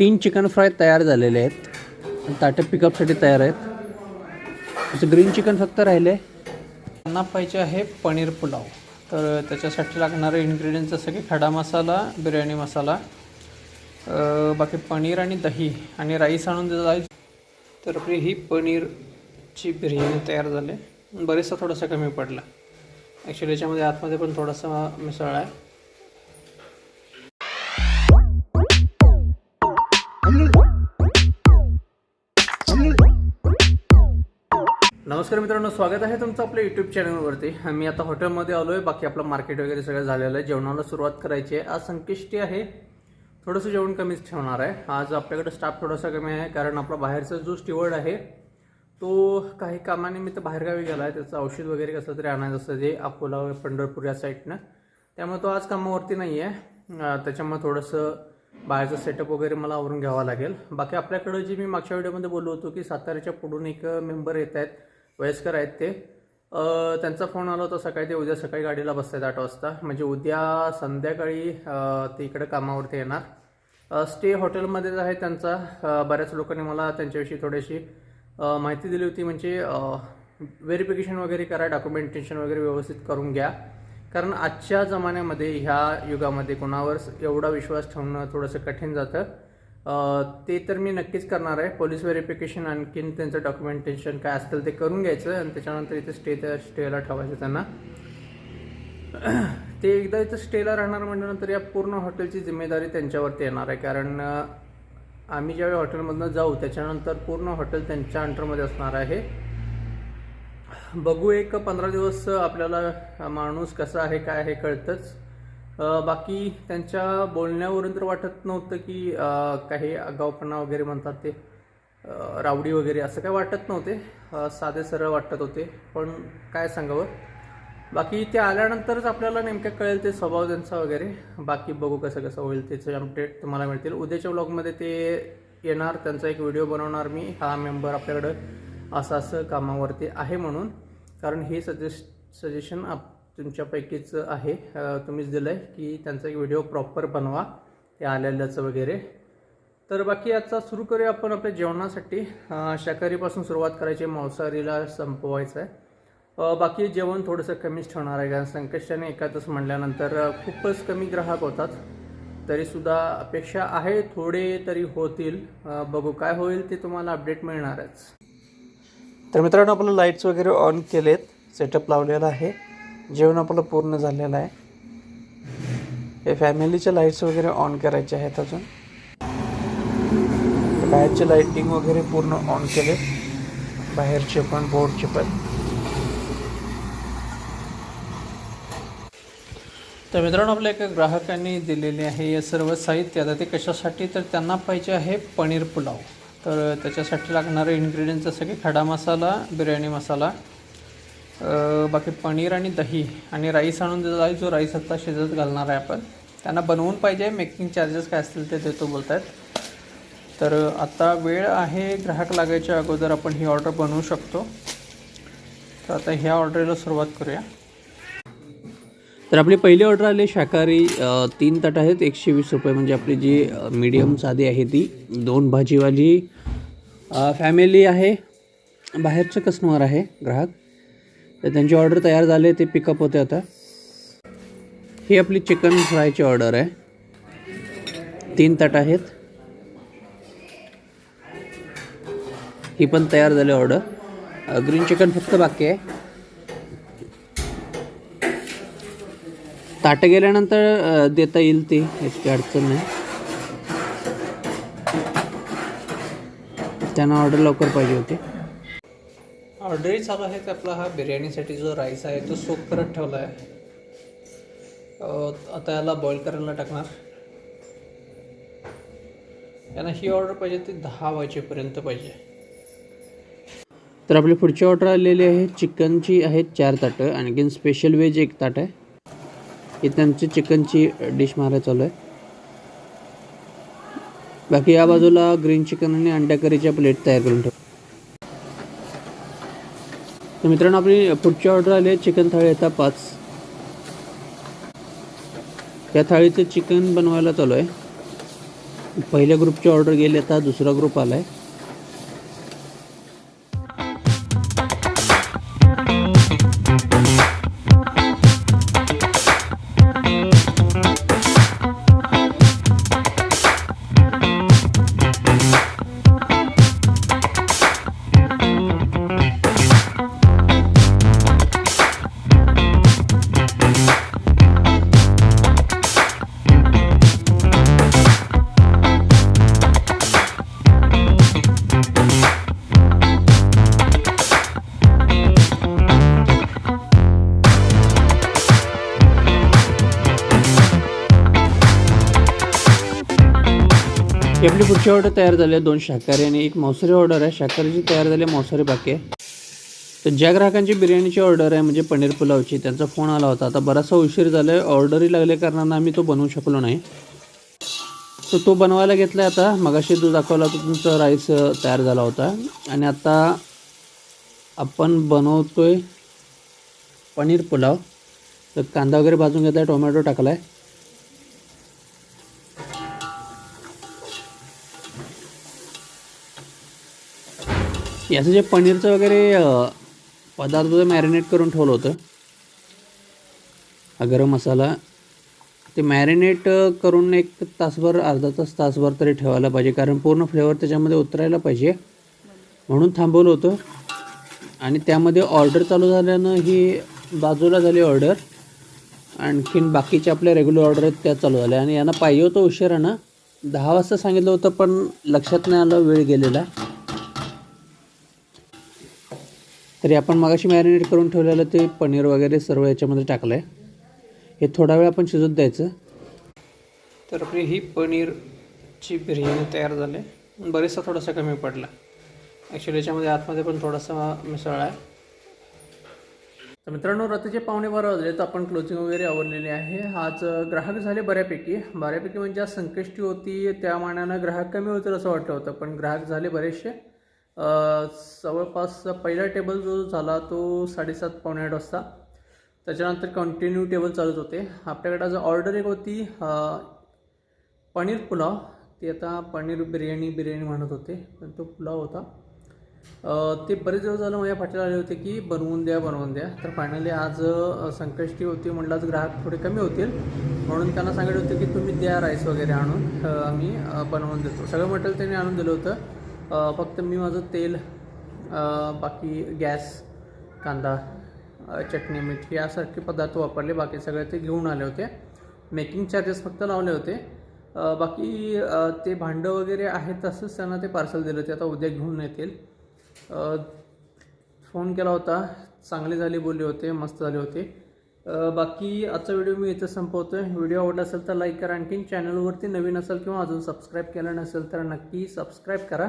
तीन chicken fry तयार झालेले आहेत. आणि ताटे पिकअपसाठी तयार आहेत. त्याचं ग्रीन चिकन फक्त राहिले. त्यांना पाहिजे आहे पनीर पुलाव. तर त्याच्यासाठी लागणारे इन्ग्रेडियंट्स जसं की खडा मसाला बिर्याणी मसाला बाकी पनीर आणि दही आणि राईस आणून जाईल. तर आपली ही पनीरची बिर्याणी तयार झाली. बरेचसा थोडासा कमी पडला. ॲक्च्युली याच्यामध्ये आतमध्ये पण थोडासा मिसळ आहे. नमस्कार मित्रांनो स्वागत आहे तुमचं आपल्या यूट्यूब चॅनलवरती मी आता हॉटेलमध्ये आलो आहे बाकी आपलं मार्केट वगैरे सगळं झालेलं आहे. जेवणाला सुरुवात करायची आहे. आज संकष्टी आहे. थोडंसं जेवण कमीच ठेवणार आहे. आज आपल्याकडे स्टाफ थोडासा कमी आहे कारण आपला बाहेरचा जो स्टिवर्ड आहे तो काही कामानिमित्त बाहेरगावी गेला आहे त्याचं औषध वगैरे कसं तरी आणायचं असतं ते अकोला पंढरपूर या साईडनं त्यामुळे तो आज कामावरती नाही आहे त्याच्यामुळे थोडंसं बाहेरचं सेटअप वगैरे मला आवरून घ्यावा लागेल. बाकी आपल्याकडं जे मी मागच्या व्हिडिओमध्ये बोललो होतो की साताऱ्याच्या पुढून एक मेंबर येत आहेत वयस्कर आहेत ते. त्यांचा फोन आला होता सकाळी. ते उद्या सकाळी गाडीला बसतात आठ वाजता. म्हणजे उद्या संध्याकाळी ते इकडे कामावरती येणार. स्टे हॉटेलमध्येच आहे त्यांचा. बऱ्याच लोकांनी मला त्यांच्याविषयी थोडीशी माहिती दिली होती. म्हणजे व्हेरिफिकेशन वगैरे करा डॉक्युमेंटेशन वगैरे व्यवस्थित करून घ्या. कारण आजच्या जमान्यामध्ये ह्या युगामध्ये कोणावर एवढा विश्वास ठेवणं थोडंसं कठीण जातं. ते तर मी नक्कीच करणार आहे. पोलीस व्हेरिफिकेशन आणखीन त्यांचं डॉक्युमेंटेशन काय असतील ते करून घ्यायचं आणि त्याच्यानंतर इथे स्टे त्या स्टेला ठेवायचं त्यांना. ते एकदा इथं स्टेला राहणार म्हटल्यानंतर या पूर्ण हॉटेलची जिम्मेदारी त्यांच्यावरती येणार आहे. कारण आम्ही ज्यावेळी हॉटेलमधनं जाऊ त्याच्यानंतर पूर्ण हॉटेल त्यांच्या अंडरमध्ये असणार आहे. बघू एक पंधरा दिवस आपल्याला माणूस कसा आहे काय आहे कळतंच. बाकी त्यांच्या बोलण्यावरून तर वाटत नव्हतं की काही आगावपणा वगैरे म्हणतात ते रावडी वगैरे असं काय वाटत नव्हते. साधे सरळ वाटत होते पण काय सांगावं. बाकी ते आल्यानंतरच आपल्याला नेमक्या कळेल ते स्वभाव त्यांचा वगैरे. बाकी बघू कसं कसं होईल त्याचे अपडेट तुम्हाला मिळतील. उद्याच्या व्लॉगमध्ये ते येणार त्यांचा एक व्हिडिओ बनवणार मी. हा मेंबर आपल्याकडं असं असं कामावरती आहे म्हणून. कारण हे सजेस्ट सजेशन आप तुमच्यापैकीच आहे. तुम्हीच दिलं आहे की त्यांचा एक व्हिडिओ प्रॉपर बनवा ते आलेल्याचं वगैरे. तर बाकी आता सुरू करूया आपण आपल्या जेवणासाठी. शाकाहारीपासून सुरुवात करायची मांसाहारीला संपवायचं आहे बाकी जेवण थोडंसं कमीच ठेवणार आहे कारण संकष्टाने एकातच म्हटल्यानंतर खूपच कमी ग्राहक होतात. तरीसुद्धा अपेक्षा आहे थोडे तरी होतील. बघू काय होईल ते तुम्हाला अपडेट मिळणारच. तर मित्रांनो आपलं लाईट्स वगैरे ऑन केलेत. सेटअप लावलेला आहे. जेवण आपलं पूर्ण झालेलं आहे. हे फॅमिलीचे लाईट्स वगैरे ऑन करायचे आहेत अजून. बाहेरचे लाईटिंग वगैरे पूर्ण ऑन केले. बाहेरचे पण बोर्डचे पण. तर मित्रांनो आपल्या एका ग्राहकांनी दिलेले आहे हे सर्व साहित्य. आता ते कशासाठी तर त्यांना पाहिजे आहे पनीर पुलाव. तर त्याच्यासाठी लागणारे इन्ग्रेडियंट्स जसं की खडा मसाला बिर्याणी मसाला बाकी पनीर आणि दही आणि राईस आणून जाईल जो राईस आता शिजत घालणार आहे आपण त्यांना बनवून पाहिजे. मेकिंग चार्जेस काय असतील ते देतो बोलत आहेत तर आता वेळ आहे ग्राहक लागायच्या अगोदर आपण ही ऑर्डर बनवू शकतो. तर आता ह्या ऑर्डरला सुरुवात करूया. तर आपली पहिली ऑर्डर आली शाकाहारी तीन तट आहेत. एकशे वीस रुपये म्हणजे आपली जी मीडियम साधी आहे ती. दोन भाजीवाली फॅमिली आहे. बाहेरचं कस्टमर आहे ग्राहक. तर त्यांची ऑर्डर तयार झाले ते पिकअप होते आता. ही आपली चिकन फ्रायची ऑर्डर आहे. तीन तट आहेत. ही पण तयार झाली ऑर्डर ग्रीन चिकन फक्त बाकी आहे. ताटं गेल्यानंतर देता येईल ते. याची अडचण नाही. त्यांना ऑर्डर लवकर पाहिजे होती. ऑर्डरही चालू आहे आपला हा बिर्याणीसाठी जो राईस आहे तो सोप करत ठेवला आहे. आता याला बॉईल करायला टाकणार. यांना ही ऑर्डर पाहिजे ती दहा वाजेपर्यंत पाहिजे. तर आपली पुढची ऑर्डर आलेली आहे चिकनची आहेत चार ताटं. आणखीन स्पेशल व्हेज एक ताट आहे. ही त्यांची चिकनची डिश मारायला चालू आहे. बाकी या बाजूला ग्रीन चिकन आणि अंड्या करीच्या प्लेट तयार करून ठेव. तर मित्रांनो आपली पुढची ऑर्डर आली आहे चिकन थाळी. येतात पाच. या थाळीचं चिकन बनवायला चालू आहे. पहिल्या ग्रुपची ऑर्डर गेली आता दुसरा ग्रुप आला आहे आपली पुढची ऑर्डर तयार झाली आहे दोन शाकाहारी आणि एक मांसाहारी ऑर्डर आहे. शाकाहारीची तयार झाली आहे मांसाहारी बाकी आहे. तर ज्या ग्राहकांची बिर्याणीची ऑर्डर आहे म्हणजे पनीर पुलावची त्यांचा फोन आला होता. आता बराचसा उशीर झाला आहे ऑर्डरही लागल्या कारणानं आम्ही तो बनवू शकलो नाही. तर तो बनवायला घेतला आहे आता. मगाशी जो दाखवला तो तुमचा राईस तयार झाला होता. आणि आता आपण बनवतोय पनीर पुलाव. तर कांदा वगैरे भाजून घेतला आहे टोमॅटो टाकला आहे याचं जे पनीरचं वगैरे पदार्थ मॅरिनेट करून ठेवलं होतं हा गरम मसाला ते मॅरिनेट करून एक तासभर अर्धा तास तासभर तरी ठेवायला पाहिजे. कारण पूर्ण फ्लेवर त्याच्यामध्ये उतरायला पाहिजे. म्हणून थांबवलं होतं. आणि त्यामध्ये ऑर्डर चालू झाल्यानं ही बाजूला झाली ऑर्डर आणखीन बाकीच्या आपल्या रेग्युलर ऑर्डर आहेत त्या चालू झाल्या. आणि यांना पाहिजे होतं उशिरानं. दहा वाजता सांगितलं होतं पण लक्षात नाही आलं वेळ गेलेला. तरी आपण मगाशी मॅरिनेट करून ठेवलेलं ते पनीर वगैरे सर्व याच्यामध्ये टाकलं आहे हे थोडा वेळ आपण शिजत द्यायचं. तर आपली ही पनीरची बिर्याणी तयार झाली. बरेचसा थोडासा कमी पडला. ॲक्च्युली याच्यामध्ये आतमध्ये पण थोडासा मिसळ आहे. तर मित्रांनो रात्रीचे पावणे बारा वाजले तर आपण क्लोजिंग वगैरे आवरलेली आहे. आज ग्राहक झाले बऱ्यापैकी. बऱ्यापैकी म्हणजे आज संकष्टी होती त्या मानानं ग्राहक कमी होतील असं वाटलं होतं पण ग्राहक झाले बरेचसे. जवळपास पहिला टेबल जो झाला तो साडेसात पावणे आठ वाजता. त्याच्यानंतर कंटिन्यू टेबल चालूच होते. आपल्याकडे आज ऑर्डर एक होती पनीर पुलाव. ती आता पनीर बिर्याणी बिर्याणी म्हणत होते पण तो पुलाव होता. ते बरेच दिवस झालं माझ्या पाठीला आले होते की बनवून द्या बनवून द्या. तर फायनली आज संकष्टी होती म्हटलं आज ग्राहक थोडे कमी होतील. म्हणून त्यांना सांगितलं होतं की तुम्ही द्या राईस वगैरे आणून. आम्ही बनवून देतो. सगळं मटेरियल त्यांनी आणून दिलं होतं. फक्त मी माझं तेल बाकी गॅस कांदा चटणी मीठ यासारखे पदार्थ वापरले. बाकी सगळे ते घेऊन आले होते. मेकिंग चार्जेस फक्त लावले होते. बाकी ते भांडं वगैरे आहे तसंच त्यांना ते पार्सल दिलं होते. आता उद्या घेऊन येतील. फोन केला होता. चांगले झाले बोलले होते. मस्त झाले होते. बाकी आजचा व्हिडिओ मी इथं संपवतो आहे व्हिडिओ आवडला असेल तर लाईक करा. आणखीन चॅनलवरती नवीन असेल किंवा अजून सबस्क्राईब केलं नसेल तर नक्की सबस्क्राईब करा.